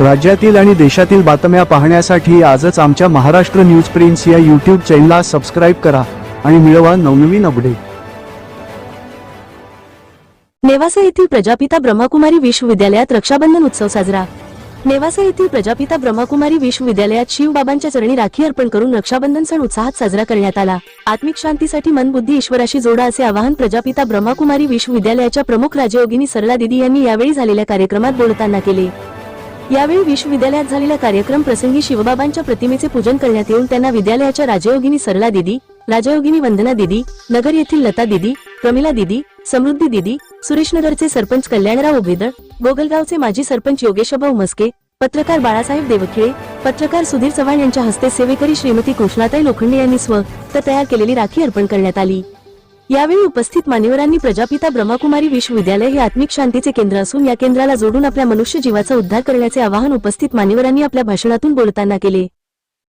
राज्यातील आणि देशातील बातम्या पाहण्यासाठी आजच आमच्या महाराष्ट्र न्यूज प्रिन्स या यूट्यूब चॅनलला सबस्क्राईब करा आणि मिळवा नवनवीन अपडेट नेवासा येथील प्रजापिता ब्रह्मकुमारी विश्वविद्यालयात रक्षाबंधन उत्सव साजरा. नेवासा येथील प्रजापिता ब्रह्मकुमारी विश्वविद्यालयात शिवबाबांच्या चरणी राखी अर्पण करून रक्षाबंधन सण उत्साहात साजरा करण्यात आला. आत्मिक शांतीसाठी मन बुद्धी ईश्वराशी जोडा असे आवाहन प्रजापिता ब्रह्मकुमारी विश्वविद्यालयाच्या प्रमुख राजयोगिनी सरला दिदी यांनी यावेळी झालेल्या कार्यक्रमात बोलताना केले. यावेळी विश्वविद्यालयात झालेल्या कार्यक्रम प्रसंगी शिवबाबांच्या प्रतिमेचे पूजन करण्यात येऊन त्यांना विद्यालयाच्या राजयोगिनी सरला दिदी राजयोगिनी वंदना दिदी नगर येथील लता दिदी प्रमिला दिदी समृद्धी दिदी सुरेशनगरचे सरपंच कल्याणराव उभेदळ गोगलगावचे माजी सरपंच योगेशभाऊ मस्के पत्रकार बाळासाहेब देवखिळे पत्रकार सुधीर चव्हाण यांच्या हस्ते सेवेकरी श्रीमती कृष्णाताई लोखंडे यांनी स्व तर तयार केलेली राखी अर्पण करण्यात आली. यावेळी उपस्थित मान्यवरांनी प्रजापिता ब्रह्मकुमारी विश्वविद्यालय हे आत्मिक शांतीचे केंद्र असून या केंद्राला जोडून आपल्या मनुष्य जीवाचा उद्धार करण्याचे आवाहन उपस्थित मान्यवरांनी आपल्या भाषणातून बोलताना केले.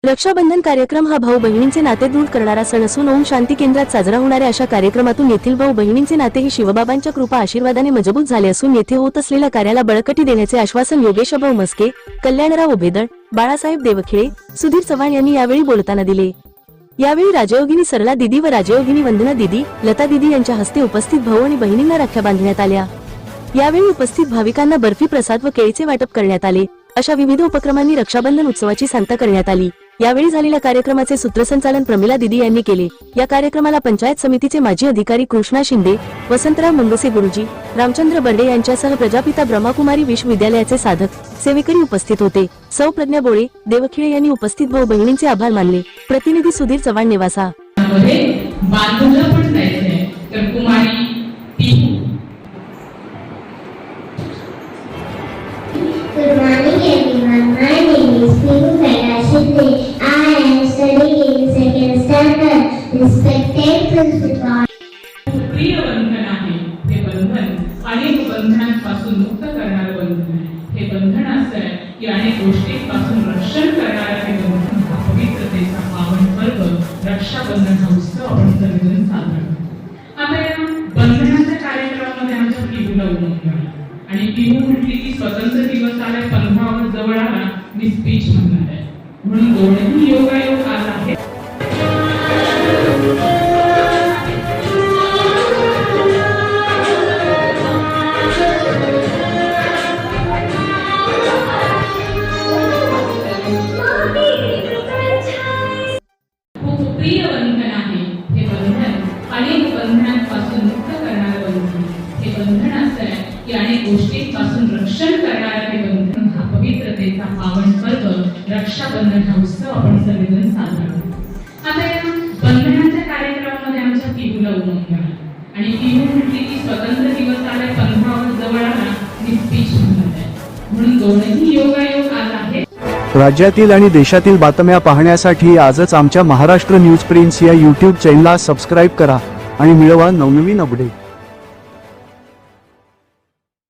रक्षाबंधन कार्यक्रम हा भाऊ बहिणींचे नाते दृढ करणारा सण असून ओम शांती केंद्रात साजरा होणाऱ्या अशा कार्यक्रमातून येथील भाऊ बहिणींचे नाते हे शिवबाबांच्या कृपा आशीर्वादाने मजबूत झाले असून येथे होत असलेल्या कार्याला बळकटी देण्याचे आश्वासन योगेशभाऊ मस्के कल्याणराव उभेदळ बाळासाहेब देवखिळे सुधीर चव्हाण यांनी यावेळी बोलताना दिले. यावेळी राजयोगिनी सरला दिदी व राजयोगिनी वंदना दिदी लता दिदी यांच्या हस्ते उपस्थित भाऊ आणि बहिणींना राख्या बांधण्यात आल्या. यावेळी उपस्थित भाविकांना बर्फी प्रसाद व केळीचे वाटप करण्यात आले. अशा विविध उपक्रमांनी रक्षाबंधन उत्सवाची सांगता करण्यात आली. यावेळी झालेल्या कार्यक्रमाचे सूत्रसंचालन प्रमिला दिदी यांनी केले. या कार्यक्रमाला पंचायत समितीचे माजी अधिकारी कृष्णा शिंदे वसंतराव मुंगसे गुरुजी रामचंद्र बर्डे यांच्यासह प्रजापिता ब्रह्माकुमारी विश्वविद्यालयाचे साधक सेवेकरी उपस्थित होते. सौ प्रज्ञा बोळे देवखिळे यांनी उपस्थित भाऊ बहिणींचे आभार मानले. प्रतिनिधी सुधीर चव्हाण नेवासा. बंधन आहे हे बंधन अनेक बंधनांपासून मुक्त करणारं बंधन आहे. हे बंधन असं आहे की अनेक गोष्टींपासून रक्षण करणारं हे बंधन हा पवित्रतेचा पावन पर्व रक्षाबंधन हा उत्सव आपण सर्वजण साजरा करतो. आता या बंधनाच्या कार्यक्रमामध्ये आमच्या पिहूला उमंग आणि पिहू म्हटली की स्वतंत्र दिवस आला पंधरा जवळ आला मी स्पीच म्हणणार आहे. म्हणून दोन्ही योगायोग आला आणि गोष्टींपासून रक्षण करणारं हे बंधन हा पवित्रतेचा पावन पर्व रक्षाबंधन हा उत्सव आपण सर्वजण साजरा करतो. आता या बंधनाच्या कार्यक्रमामध्ये आमच्या पिहूला उमंग आला आणि पिहू म्हटली की स्वतंत्र दिवस आले पंधरा ऑगस्ट जवळ आला मी स्पीच म्हणणार आहे. म्हणून दोनही योगायोग आज आहे राज्यातील आणि देशातील बातम्या पाहण्यासाठी आजच आमच्या महाराष्ट्र न्यूज प्रिन्स या यूट्यूब चॅनलला सबस्क्राईब करा आणि मिळवा नवनवीन अपडेट